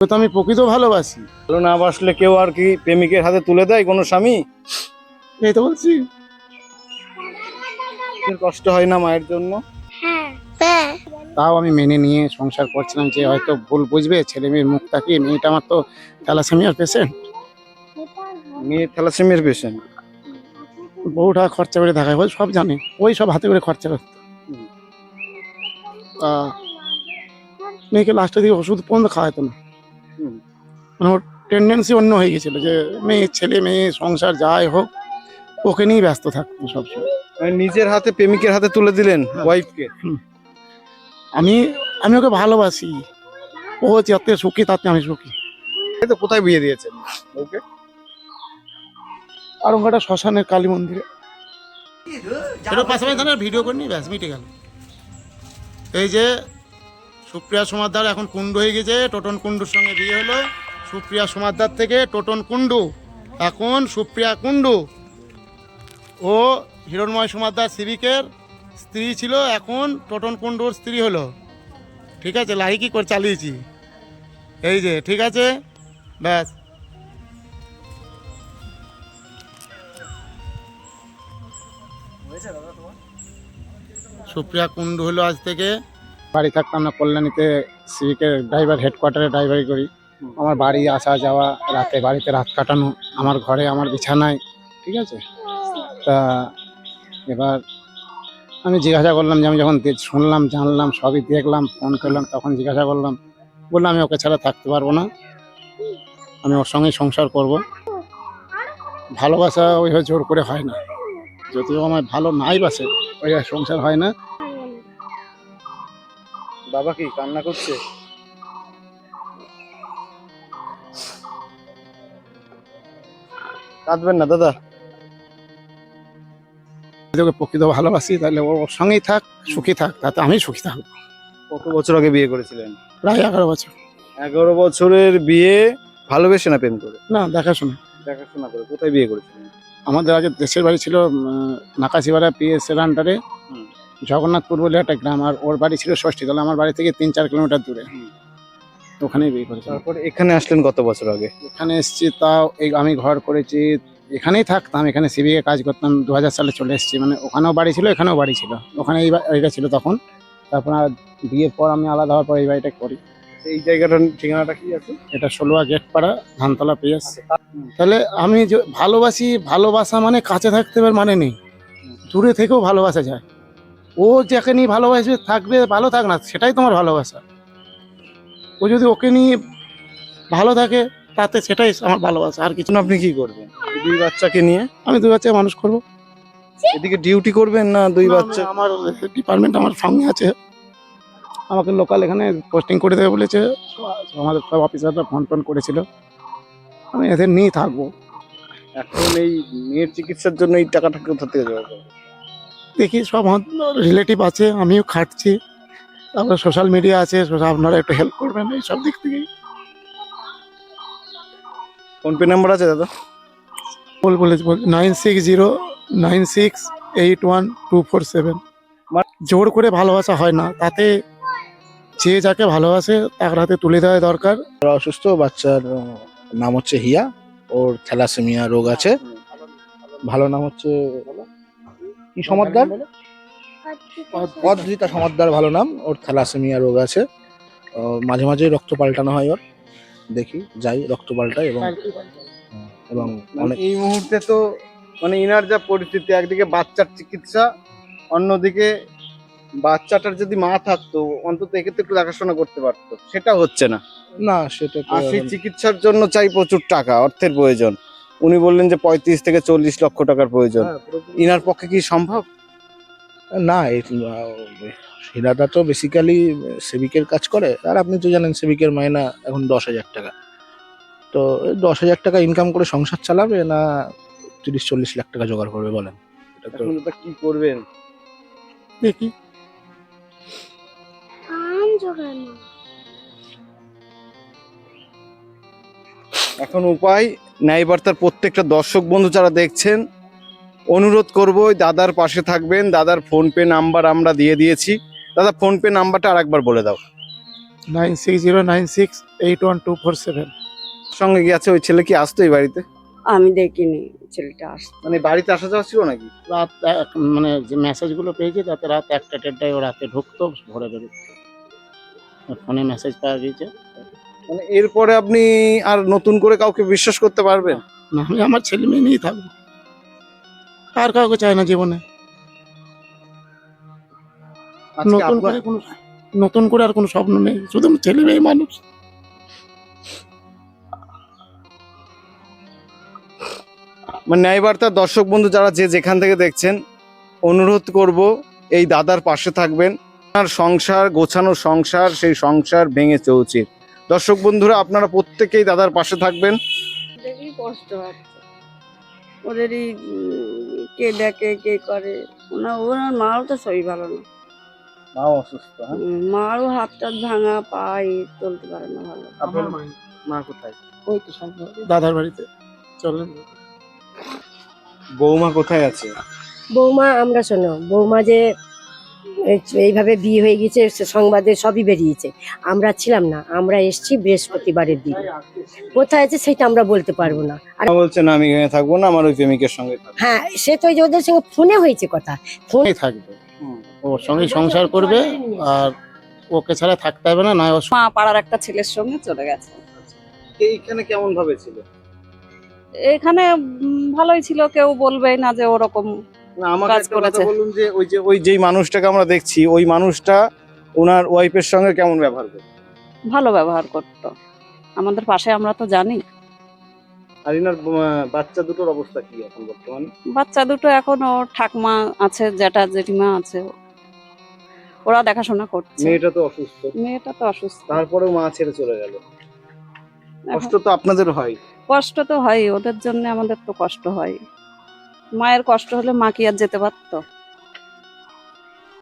তো আমি প্রকৃত ভালোবাসি। ভালো না বাসলে কেউ আর কি প্রেমিকের হাতে তুলে দেয় কোনো স্বামী? এই তো বলছি। কষ্ট হয় না মায়ের জন্য? তাও আমি মেনে নিয়ে সংসার করছিলাম যে হয়তো ভুল বুঝবে ছেলে মেয়ের মুখ তাকিয়ে মেয়েটা আমার তো থ্যালাসেমিয়ার পেশেন্ট মেয়ে থ্যালাসেমিয়ার পেশেন্ট বউটা খরচা করে দেখায় ওই সব জানে। ওই সব হাতে করে খরচা করতো। মেয়েকে লাস্টের দিকে ওষুধ পর্যন্ত খাওয়াতো না। মানে ওর টেন্ডেন্সি অন্য হয়ে গেছিল যে মেয়ে ছেলে মেয়ে সংসার যাই হোক ওকে নিয়েই ব্যস্ত থাকতো সবসময়। মানে নিজের হাতে প্রেমিকের হাতে তুলে দিলেন হ্যাঁ। ওয়াইফকে আমি আমি ওকে ভালোবাসি। ও যাতে সুখী তাতে আমি সুখী। তো কোথায় বিয়ে দিয়েছেন ওকে আর ওখানটা শ্মশানের কালী মন্দিরে। এটা পাশাপাশি থানার ভিডিও করে নি ব্যাস মিটে গেল। এই যে সুপ্রিয়া সমাদ্দার এখন কুণ্ড হয়ে গেছে টোটন কুণ্ডুর সঙ্গে বিয়ে হলো। সুপ্রিয়া সমাদ্দার থেকে টোটন কুণ্ডু। এখন সুপ্রিয়া কুণ্ডু। ও হিরণময় সমাদ্দার সিভিকের স্ত্রী ছিল, এখন টোটন কুণ্ডুর স্ত্রী হলো। ঠিক আছে, লাইকি করে চালিয়েছি। এই যে, ঠিক আছে, ব্যাস। সুপ্রিয়া কুণ্ডু হলো আজ থেকে। বাড়ি থাকতাম না, কল্যাণীতে সিভিকের ড্রাইভার হেডকোয়ার্টারে ড্রাইভারি করি। আমার বাড়ি আসা যাওয়া, রাতে বাড়িতে রাত কাটানো, আমার ঘরে আমার বিছানায়, ঠিক আছে? তা এবার আমি জিজ্ঞাসা করলাম যে আমি যখন শুনলাম, জানলাম, সবই দেখলাম, ফোন করলাম, তখন জিজ্ঞাসা করলাম, বললাম আমি ওকে ছাড়া থাকতে পারব না। আমি ওর সঙ্গেই সংসার করব। ভালোবাসা ওইভাবে জোর করে হয় না। যদিও আমার ভালো নাই বাসে, ওই সংসার হয় না। বাবা কি কান্না করছে? কাঁদবেন না দাদা। যদি ওকে প্রকৃত ভালোবাসি তাহলে ওর সঙ্গেই থাক সুখী থাক তাতে আমি সুখী থাকব। কত বছর আগে বিয়ে করেছিলেন? প্রায় এগারো বছর। এগারো বছরের বিয়ে ভালোবেসে না প্রেম করে? না দেখাশোনা। দেখাশোনা করে কোথায় বিয়ে করেছিলেন? আমাদের আগে দেশের বাড়ি ছিল উম, নাকাশিপাড়া পিএস এর আন্ডারে জগন্নাথপুর বলে একটা গ্রাম আর ওর বাড়ি ছিল ষষ্ঠী তাহলে আমার বাড়ি থেকে তিন চার কিলোমিটার দূরে। ওখানেই বিয়ে করেছিলাম তারপরে এখানে আসলেন কত বছর আগে? এখানে এসেছি তাও এই আমি ঘর করেছি এখানেই থাকতাম এখানে সিভিকে কাজ করতাম দু হাজার সালে চলে এসেছি মানে ওখানেও বাড়ি ছিল এখানেও বাড়ি ছিল। ওখানে এই বা- এইটা ছিল তখন। তারপর আর বিয়ের পর আমি আলাদা হওয়ার পর এই বাড়িটা করি। এই জায়গাটার ঠিকানাটা কি আছে? এটা ষোলোয়া গেট পাড়া ধানতলা পিএস তাহলে আমি যে ভালোবাসি ভালোবাসা মানে কাছে থাকতে মানে নেই। দূরে থেকেও ভালোবাসা যায়। ও যাকে নিয়ে ভালোবাসবে থাকবে ভালো থাক না সেটাই তোমার ভালোবাসা। ও যদি ওকে নিয়ে ভালো থাকে তাতে সেটাই আমার ভালোবাসা। আর কিছু না আপনি কি করবেন? দুই বাচ্চাকে নিয়ে? আমি দুই বাচ্চা মানুষ করব। এদিকে ডিউটি করবেন না দুই বাচ্চা? আমার ডিপার্টমেন্ট আমার সঙ্গে আছে। আমাকে লোকাল এখানে পোস্টিং করে দেবে বলেছে। আমাদের সব অফিসাররা ফোন টোন করেছিল। আমি এদের নিয়েই থাকব। এখন এই মেয়ের চিকিৎসার জন্য এই টাকাটা কোথা থেকে জোগাড় দেখি সব রিলেটিভ আছে আমিও খাটছি। তারপরে সোশ্যাল মিডিয়া আছে সোশ্যাল আপনারা একটু হেল্প করবেন এই সব দিক থেকেই। ফোন পে নাম্বার আছে দাদা? বল বল nine six zero nine six eight one two four seven জোর করে ভালোবাসা হয় না তাতে যে যাকে ভালোবাসে তার হাতে তুলে দেওয়া দরকার। অসুস্থ বাচ্চার নাম হচ্ছে হিয়া ওর থ্যালাসেমিয়া রোগ আছে। ভালো নাম হচ্ছে কি সমাদ্দার অদ্রিতা সমাদ্দার ভালো নাম ওর থ্যালাসেমিয়া রোগ আছে। ও মাঝে মাঝে রক্ত পাল্টানো হয় ওর। দেখি যাই রক্ত পাল্টাই এবং এবং মানে এই মুহূর্তে তো মানে ইনার যা পরিস্থিতি একদিকে বাচ্চার চিকিৎসা অন্যদিকে বাচ্চাটার যদি মা থাকতো অন্তত একে তো একটু দেখাশোনা করতে পারতো। সেটা হচ্ছে না। না সেটা আর সেই চিকিৎসার জন্য চাই প্রচুর টাকা অর্থের প্রয়োজন। উনি বললেন যে পঁয়ত্রিশ থেকে চল্লিশ লক্ষ টাকার প্রয়োজন। হ্যাঁ, ইনার পক্ষে কি সম্ভব? না হিরাদা তো বেসিক্যালি সেবিকের কাজ করে। আর আপনি তো জানেন সেবিকের মায়না এখন দশ হাজার টাকা। তো এই দশ হাজার টাকা ইনকাম করে সংসার চালাবে না তিরিশ চল্লিশ লাখ টাকা জোগাড় করবে বলেন? এটা তো এখন কি করবেন? দেখি। এখন উপায় ন্যায় বার্তার প্রত্যেকটা দর্শক বন্ধু যারা দেখছেন অনুরোধ করব ওই দাদার পাশে থাকবেন দাদার ফোন পে নাম্বার আমরা দিয়ে দিয়েছি। দাদা ফোন পে নাম্বারটা আরেকবার বলে দাও। Nine six zero nine six eight one two four seven. সঙ্গে গিয়েছে ওই ছেলে কি আসতো এই বাড়িতে? আমি দেখিনি ছেলেটা আস মানে বাড়িতে আসা যাওয়া ছিল নাকি? রাত এক- মানে যে মেসেজগুলো পেয়েছি তাতে রাত একটা দেড়টায় ও রাতে ঢুকতো ভোরে বেরোতো। ওর ফোনে মেসেজ পাওয়া গিয়েছে। মানে এরপরে আপনি আর নতুন করে কাউকে বিশ্বাস করতে পারবেন? না আমি আমার ছেলে মেয়ে নিয়েই থাকব। আর কাউকে চাই না জীবনে। নতুন করে কোনো নতুন করে আর কোনো স্বপ্ন নেই শুধু ছেলে মেয়ে মানুষ। মানে ন্যায়বার্তার দর্শক বন্ধু যারা যে যেখান থেকে দেখছেন অনুরোধ করব এই দাদার পাশে থাকবেন। আপনার সংসার গোছানো সংসার সেই সংসার ভেঙে চৌচির দর্শক বন্ধুরা আপনারা প্রত্যেকেই দাদার পাশে থাকবেন। কষ্ট ওদেরই কে দেখে কে করে। ওনার ওনার মারও তো শরীর ভালো না। মাও অসুস্থ হ্যাঁ? মারও হাত টাত ভাঙা পায় চলতে পারে না ভালো। আপনার মা কোথায়? ওই তো সব দাদার বাড়িতে। চলেন। বৌমা কোথায় আছে? বৌমা আমরা শোনো। বৌমা যে এইভাবে বিয়ে হয়ে গেছে সে সংবাদে সবই বেরিয়েছে। আমরা ছিলাম না আমরা এসছি বৃহস্পতিবারের দিন। কোথায় আছে সেটা আমরা বলতে পারব না। আর না আমি এখানে থাকব না আমার ওই প্রেমিকের সঙ্গে হ্যাঁ সে তো ওই যে ওদের সঙ্গে ফোনে হয়েছে কথা। ফোনে থাকবে। ওর সঙ্গে সংসার করবে আর ওকে ছাড়া থাকতে হবে না নয় ও মা পাড়ার একটা ছেলের সঙ্গে চলে গেছে। এইখানে কেমন ভাবে ছিল? এখানে ভালোই ছিল কেউ বলবেই না যে ওরকম কাজ করেছে। বলুন যে ওই যে ওই যেই মানুষটাকে আমরা দেখছি ওই মানুষটা ওনার ওয়াইফের সঙ্গে কেমন ব্যবহার করে? ভালো ব্যবহার করতো। আমাদের পাশে আমরা তো জানি। বাচ্চা দুটোর অবস্থা কি এখন বর্তমানে? বাচ্চা দুটো এখনও ঠাকমা আছে জ্যাঠা জেঠিমা আছে। ওরা দেখাশোনা করছে। মেয়েটা তো অসুস্থ। মেয়েটা তো অসুস্থ। তারপরেও মা ছেড়ে চলে গেল। কষ্ট তো আপনাদের হয়। কষ্ট তো হয় ওদের জন্য আমাদের তো কষ্ট হয়। মায়ের কষ্ট হলে মা কি আর যেতে পারতো?